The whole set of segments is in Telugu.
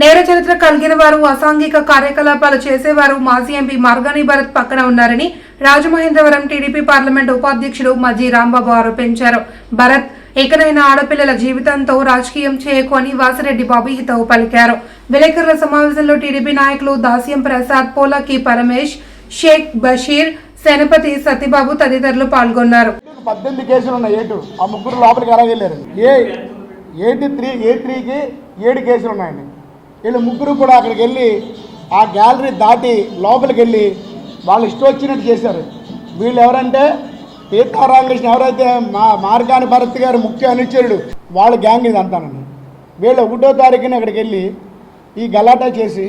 నేర చరిత్ర కలిగిన వారు అసాంఘిక కార్యకలాపాలు చేసేవారు మాజీ ఎంపీ మార్గాని భరత్ పక్కన ఉన్నారని రాజమహేంద్రవరం టీడీపీ పార్లమెంట్ ఉపాధ్యక్షుడు మజీ రాంబాబు ఆరోపించారు. భరత్ ఎక్కడైనా ఆడపిల్లల జీవితంతో రాజకీయం చేయకు అని వాసిరెడ్డి బాబు హితవు పలికారు. విలేకరుల సమావేశంలో టీడీపీ నాయకులు దాస్యం ప్రసాద్ పోలకి పరమేష్ షేక్ బషీర్ సేనపతి సతీబాబు తదితరులు పాల్గొన్నారు. పద్దెనిమిది కేసులు ఉన్నాయి ఏటు? ఆ ముగ్గురు లోపలికి ఎలాగెళ్ళారు ఏ ఎయిటీ త్రీ ఏ త్రీకి ఏడు కేసులు ఉన్నాయండి. వీళ్ళు ముగ్గురు కూడా అక్కడికి వెళ్ళి ఆ గ్యాలరీ దాటి లోపలికి వెళ్ళి వాళ్ళు ఇష్టం వచ్చినట్టు చేశారు. వీళ్ళు ఎవరంటే సీతారామకృష్ణ ఎవరైతే మా మార్గాని భరత్ గారు ముఖ్య అనుచరుడు వాళ్ళ గ్యాంగ్ ఇది అంతానండి వీళ్ళు ఒకటో తారీఖున అక్కడికి వెళ్ళి ఈ గలాటా చేసి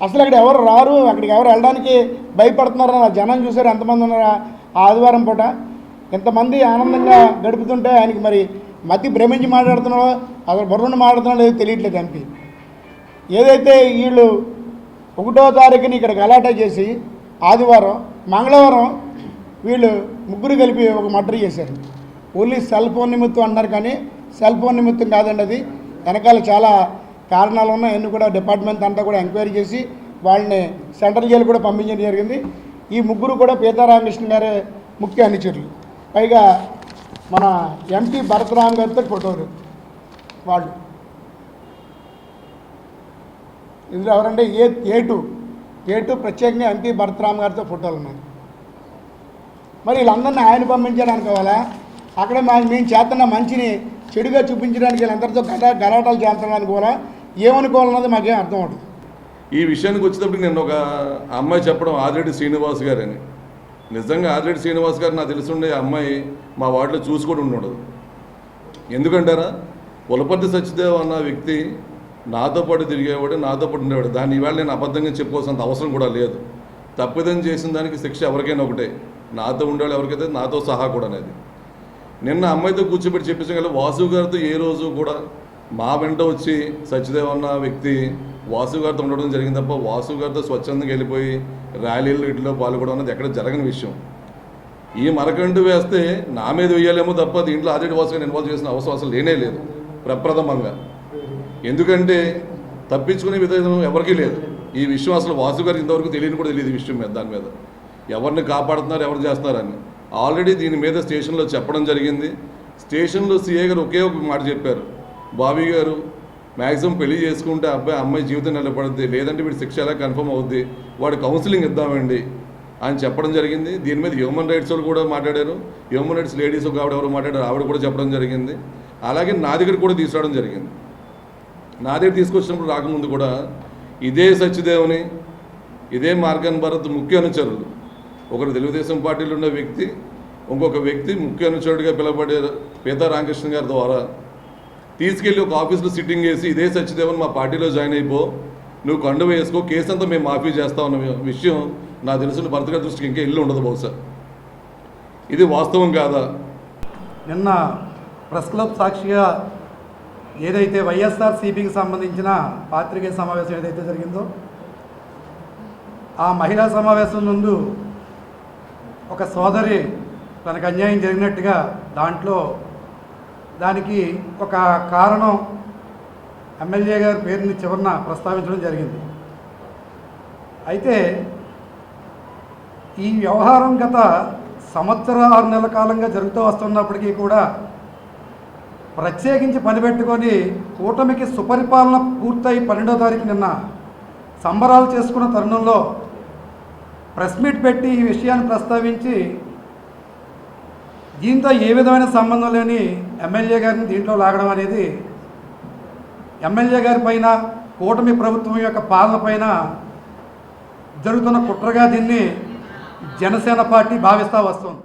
అసలు అక్కడ ఎవరు రారు అక్కడికి ఎవరు వెళ్ళడానికి భయపడుతున్నారు జనం చూసారు ఎంతమంది ఉన్నారా ఆ ఆదివారం పూట ఇంతమంది ఆనందంగా గడుపుతుంటే ఆయనకి మరి మతి భ్రమించి మాట్లాడుతున్నాడో అసలు బుర్రను మాట్లాడుతున్నాడో తెలియట్లేదు ఎంపీ ఏదైతే వీళ్ళు ఒకటో తారీఖుని ఇక్కడ గలాటా చేసి ఆదివారం మంగళవారం వీళ్ళు ముగ్గురు కలిపి ఒక మర్డర్ చేశారు. ఓన్లీ సెల్ ఫోన్ నిమిత్తం అంటారు కానీ సెల్ ఫోన్ నిమిత్తం కాదండి అది. వెనకాల చాలా కారణాలు ఉన్నాయి. అన్ని కూడా డిపార్ట్మెంట్ అంతా కూడా ఎంక్వైరీ చేసి వాళ్ళని సెంట్రల్ జైలు కూడా పంపించడం జరిగింది. ఈ ముగ్గురు కూడా పీతారామకృష్ణ గారే ముఖ్య అనుచరులు. పైగా మన ఎంపీ భరతరామ్ గారితో ఫోటోలు వాళ్ళు. ఇందులో ఎవరంటే ఏ ఏ టూ ఏ టూ ప్రత్యేకంగా ఎంపీ భరతరామ్ గారితో ఫోటోలు ఉన్నాయి. మరి వీళ్ళందరినీ ఆయన పంపించాడు అనుకోవాలా అక్కడ మా మేము చేస్తున్న మంచిని చెడుగా చూపించడానికి వీళ్ళందరితో గట గలాటాలు చేస్తున్నాం అనుకోవాలా ఏమనుకోవాలన్నది మాకేం అర్థం అవుతుంది ఈ విషయానికి వచ్చేటప్పుడు నేను ఒక అమ్మాయి చెప్పడం ఆదిరెడ్డి శ్రీనివాస్ గారు అని నిజంగా ఆదిరెడ్డి శ్రీనివాస్ గారు నాకు తెలుసుండే అమ్మాయి మా వాటిలో చూసి కూడా ఉండదు ఎందుకంటారా? ఉలపర్తి సత్యదేవ్ అన్న వ్యక్తి నాతో పాటు తిరిగేవాడు నాతో పాటు ఉండేవాడు. దాన్ని ఈవేళ నేను అబద్ధంగా చెప్పుకోవాల్సినంత అవసరం కూడా లేదు. తప్పిదం చేసిన దానికి శిక్ష ఎవరికైనా ఒకటే. నాతో ఉండేవాళ్ళు ఎవరికైతే నాతో సహా కూడా అనేది. నిన్న అమ్మాయితో కూర్చోబెట్టి చెప్పించగల వాసు గారితో ఏ రోజు కూడా మా వెంట వచ్చి సత్యదేవ్ అన్న వ్యక్తి వాసు గారితో ఉండడం జరిగింది తప్ప వాసు గారితో స్వచ్ఛందంగా వెళ్ళిపోయి ర్యాలీలు వీటిలో పాల్గొనడం అనేది ఎక్కడ జరగని విషయం. ఈ మరకంటు వేస్తే నా మీద వేయాలేమో తప్ప దీంట్లో ఆదిరెడ్డి వాసు గారిని ఇన్వాల్వ్ చేసిన అవసరం అసలు లేనే లేదు. ప్రప్రథమంగా. ఎందుకంటే తప్పించుకునే విధానం ఎవరికీ లేదు. ఈ విషయం అసలు వాసు గారికి ఇంతవరకు తెలియని కూడా తెలియదు ఈ విషయం మీద దాని మీద. ఎవరిని కాపాడుతున్నారు ఎవరు చేస్తున్నారని. ఆల్రెడీ దీని మీద స్టేషన్లో చెప్పడం జరిగింది. స్టేషన్లో సీఏ గారు ఒకే ఒక మాట చెప్పారు. బాబీ గారు మ్యాక్సిమం పెళ్ళి చేసుకుంటే అబ్బాయి అమ్మాయి జీవితం నిలబడుద్ది లేదంటే వీడి శిక్ష ఎలా కన్ఫర్మ్ అవుద్ది వాడు కౌన్సిలింగ్ ఇద్దామండి అని చెప్పడం జరిగింది. దీని మీద హ్యూమన్ రైట్స్ వాళ్ళు కూడా మాట్లాడారు. హ్యూమన్ రైట్స్ లేడీస్ ఒక ఆవిడ ఎవరు మాట్లాడారు ఆవిడ కూడా చెప్పడం జరిగింది. అలాగే నా దగ్గర కూడా తీసుకురావడం జరిగింది. నా దగ్గర తీసుకొచ్చినప్పుడు రాకముందు కూడా ఇదే సత్యదేవుని ఇదే మార్గన్ భరత్ ముఖ్య అనుచరులు. ఒకరు తెలుగుదేశం పార్టీలో ఉన్న వ్యక్తి ఇంకొక వ్యక్తి ముఖ్య అనుచరుడిగా పిలవబడే పీత రామకృష్ణ గారి ద్వారా తీసుకెళ్ళి ఒక ఆఫీస్లో సిట్టింగ్ వేసి ఇదే సత్యదేవన్ మా పార్టీలో జాయిన్ అయిపో నువ్వు కండు వేసుకో కేసు అంతా మేము మాఫీ చేస్తామన్న విషయం నా తెలిసిన భర్త గారి దృష్టికి ఇంకా ఇల్లు ఉండదు బహుశా. ఇది వాస్తవం కాదా? నిన్న ప్రెస్ క్లబ్ సాక్షిగా ఏదైతే వైఎస్ఆర్ సిపికి సంబంధించిన పాత్రికేయ సమావేశం ఏదైతే జరిగిందో ఆ మహిళా సమావేశం ముందు ఒక సోదరి తనకు అన్యాయం జరిగినట్టుగా దాంట్లో దానికి ఒక కారణం ఎమ్మెల్యే గారి పేరుని చివరన ప్రస్తావించడం జరిగింది. అయితే ఈ వ్యవహారం గత సంవత్సర ఆరు నెలల కాలంగా జరుగుతూ వస్తున్నప్పటికీ కూడా ప్రత్యేకించి పనిపెట్టుకొని కూటమికి సుపరిపాలన పూర్తయి పన్నెండో తారీఖు నిన్న సంబరాలు చేసుకున్న తరుణంలో ప్రెస్ మీట్ పెట్టి ఈ విషయాన్ని ప్రస్తావించి దీంతో ఏ విధమైన సంబంధం లేని ఎమ్మెల్యే గారిని దీంట్లో లాగడం అనేది ఎమ్మెల్యే గారి పైన కూటమి ప్రభుత్వం యొక్క పాలన పైన జరుగుతున్న కుట్రగా దీన్ని జనసేన పార్టీ భావిస్తూ వస్తుంది.